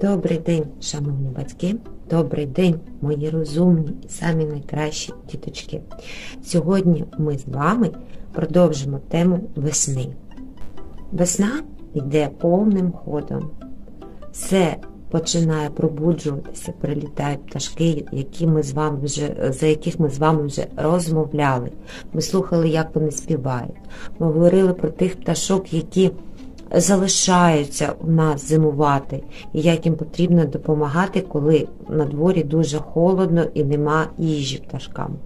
Добрий день, шановні батьки, добрий день, мої розумні і самі найкращі діточки. Сьогодні ми з вами продовжимо тему весни. Весна йде повним ходом. Все починає пробуджуватися, прилітають пташки, які ми з вами вже, за яких ми з вами вже розмовляли. Ми слухали, як вони співають. Ми говорили про тих пташок, які залишаються у нас зимувати, і як їм потрібно допомагати, коли на дворі дуже холодно і нема їжі пташкам.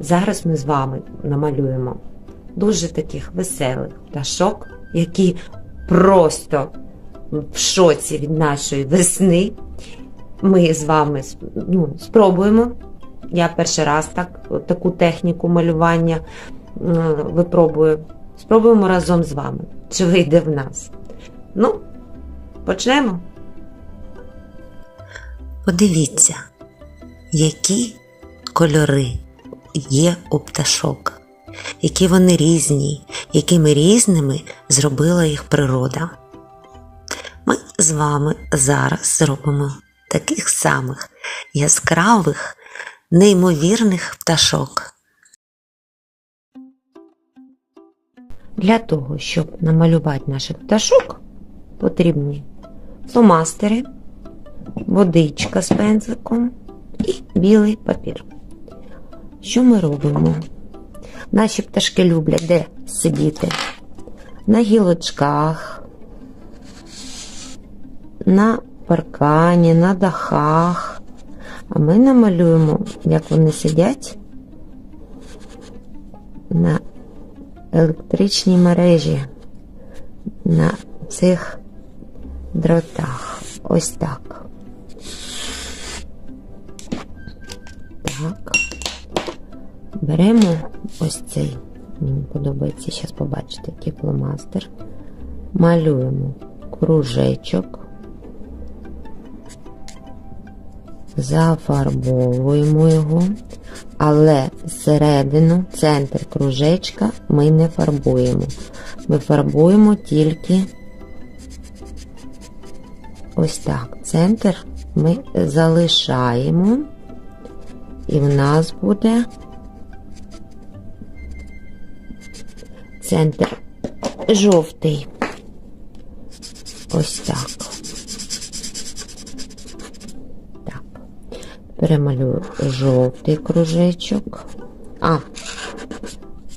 Зараз ми з вами намалюємо дуже таких веселих пташок, які просто в шоці від нашої весни. Ми з вами ну, спробуємо. Я перший раз так, таку техніку малювання випробую. Спробуємо разом з вами, чи вийде в нас. Ну, почнемо. Подивіться, які кольори є у пташок, які вони різні, якими різними зробила їх природа. Ми з вами зараз зробимо таких самих яскравих, неймовірних пташок. Для того, щоб намалювати наших пташок, потрібні фломастери, водичка з пензликом і білий папір. Що ми робимо? Наші пташки люблять де сидіти? На гілочках, на паркані, на дахах. А ми намалюємо, як вони сидять на електричній мережі на цих дротах. Ось так. Так. Беремо ось цей, мені подобається, зараз побачите, який фломастер. Малюємо кружечок, зафарбовуємо його, але середину, центр кружечка ми не фарбуємо. Ми фарбуємо тільки ось так. Центр ми залишаємо, і в нас буде центр жовтий. Ось так. Перемалюю жовтий кружечок. А,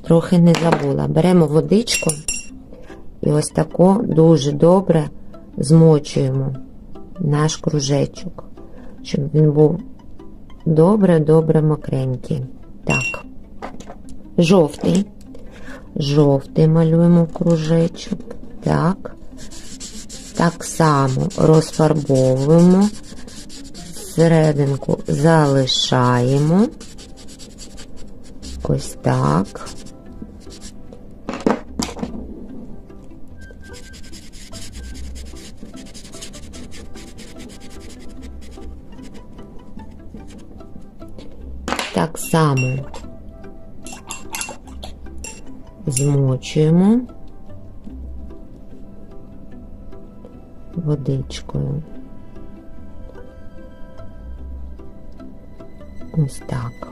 трохи не забула. Беремо водичку і ось тако дуже добре змочуємо наш кружечок, щоб він був добре-добре мокренький. Так, жовтий. Жовтий малюємо кружечок. Так. Так само розфарбовуємо, серединку залишаємо. Ось так. Так само змочуємо водичкою. Ось так.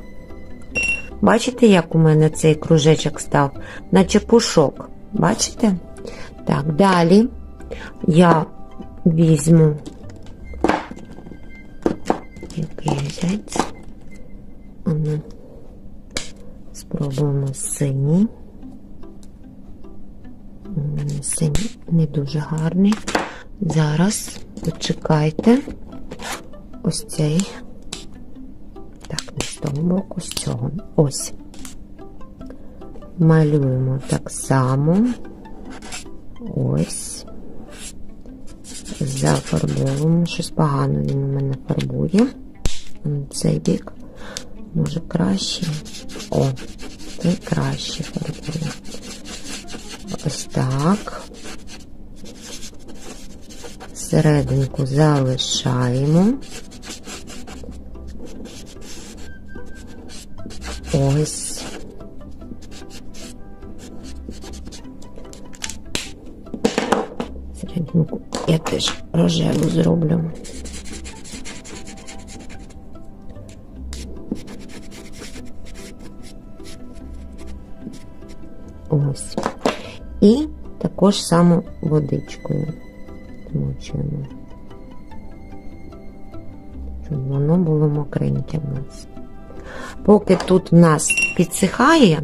Бачите, як у мене цей кружечок став? Наче пушок. Бачите? Так, далі я візьму який взяти. Спробуємо синій. Синій не дуже гарний. Зараз почекайте ось цей. Боку, з цього. Ось. Малюємо так само. Ось. Зафарбовуємо. Щось погано він у мене фарбує. Цей бік. Може краще. О, цей краще фарбує. Ось так. Серединку залишаємо. Ось. Серединку я теж рожеву зроблю. Ось. І також само водичкою змочуємо. Щоб воно було мокреньке в нас. Поки тут в нас підсихає,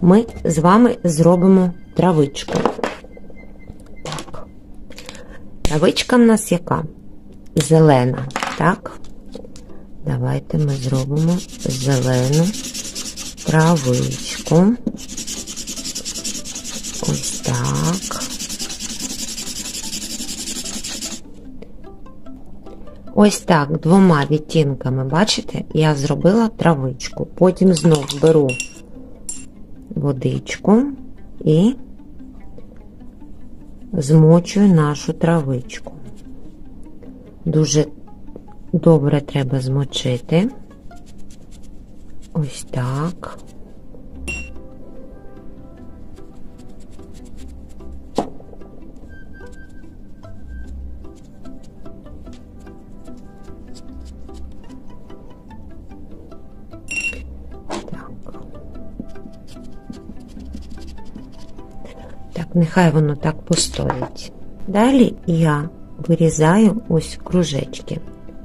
ми з вами зробимо травичку. Так. Травичка в нас яка? Зелена, так? Давайте ми зробимо зелену травичку. Ось так. Ось так, двома відтінками, бачите, я зробила травичку. Потім знов беру водичку і змочую нашу травичку. Дуже добре треба змочити. Ось так. Нехай воно так постоїть. Далі я вирізаю ось кружечки.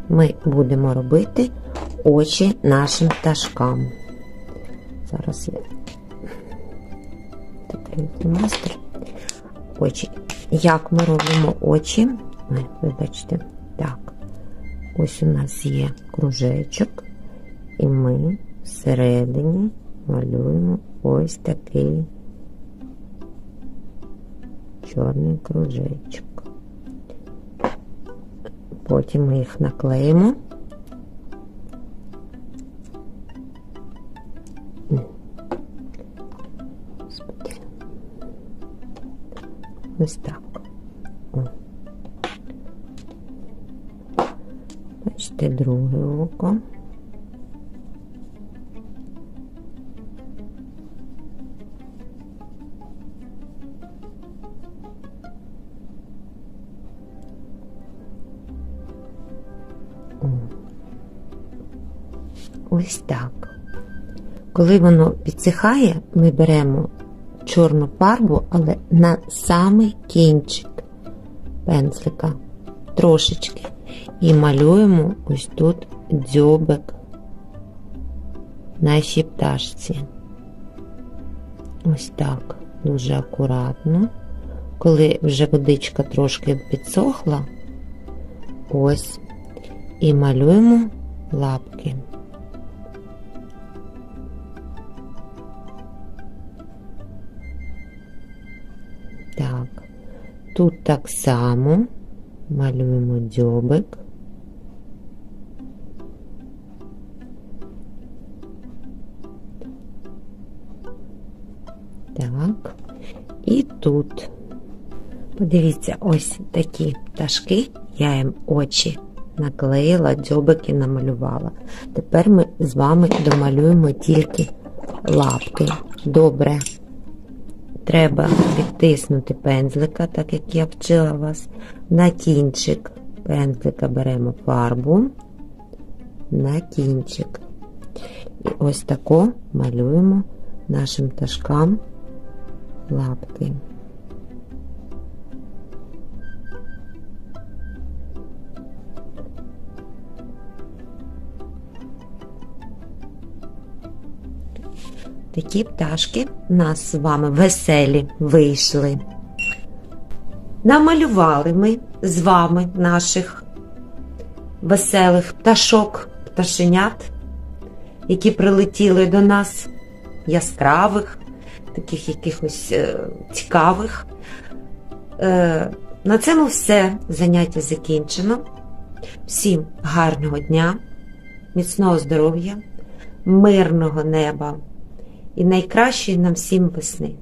Ми будемо робити очі нашим пташкам. Зараз я такий фломастер. Очі. Як ми робимо очі? Ой, вибачте. Так. Ось у нас є кружечок, і ми всередині малюємо ось такий чорний кружечок. Потім ми їх наклеїмо. Ось так. О. Бачите, друге око. Ось так. Коли воно підсихає, ми беремо чорну фарбу, але на самий кінчик пензлика трошечки. І малюємо ось тут дзьобик нашій пташці. Ось так, дуже акуратно. Коли вже водичка трошки підсохла, ось, і малюємо лапки. Тут так само малюємо дзьобик. Так, і тут. Подивіться, ось такі пташки, я їм очі наклеїла, дзьобики намалювала. Тепер ми з вами домалюємо тільки лапки. Добре. Треба відтиснути пензлика, так як я вчила вас. На кінчик пензлика беремо фарбу, на кінчик. І ось тако малюємо нашим пташкам лапки. Такі пташки нас з вами веселі вийшли. Намалювали ми з вами наших веселих пташок, пташенят, які прилетіли до нас, яскравих, таких якихось е, цікавих. Е, на цьому все заняття закінчено. Всім гарного дня, міцного здоров'я, мирного неба і найкращої нам всім весни.